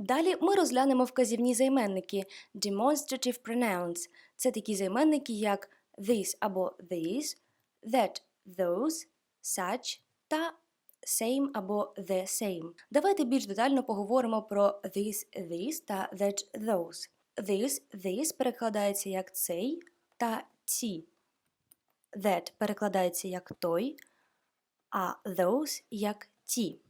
Далі ми розглянемо вказівні займенники demonstrative pronouns. Це такі займенники, як this або these, that, those, such та same або the same. Давайте більш детально поговоримо про this, this та that, those. This, this перекладається як цей та ці. That перекладається як той, а those як ті.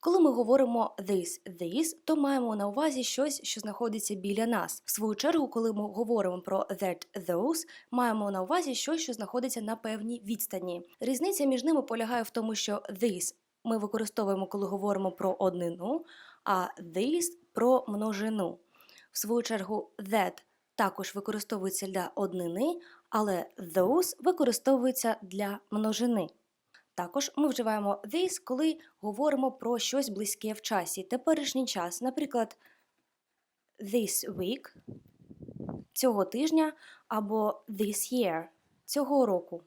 Коли ми говоримо this, this, то маємо на увазі щось, що знаходиться біля нас. В свою чергу, коли ми говоримо про that, those, маємо на увазі щось, що знаходиться на певній відстані. Різниця між ними полягає в тому, що this ми використовуємо, коли говоримо про однину, а this про множину. В свою чергу, that також використовується для однини, але those використовується для множини. Також ми вживаємо this, коли говоримо про щось близьке в часі, теперішній час, наприклад, this week цього тижня або this year цього року.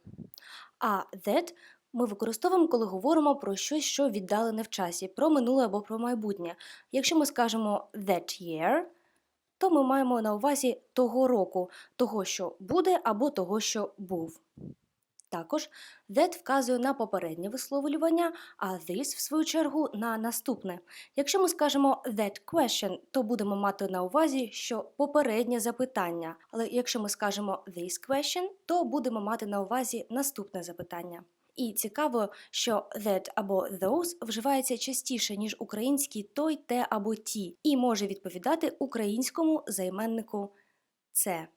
А that ми використовуємо, коли говоримо про щось, що віддалене в часі, про минуле або про майбутнє. Якщо ми скажемо that year, то ми маємо на увазі того року, того, що буде, або того, що був. Також that вказує на попереднє висловлювання, а this, в свою чергу, на наступне. Якщо ми скажемо that question, то будемо мати на увазі, що попереднє запитання. Але якщо ми скажемо this question, то будемо мати на увазі наступне запитання. І цікаво, що that або those вживається частіше, ніж український той, те або ті, і може відповідати українському займеннику це.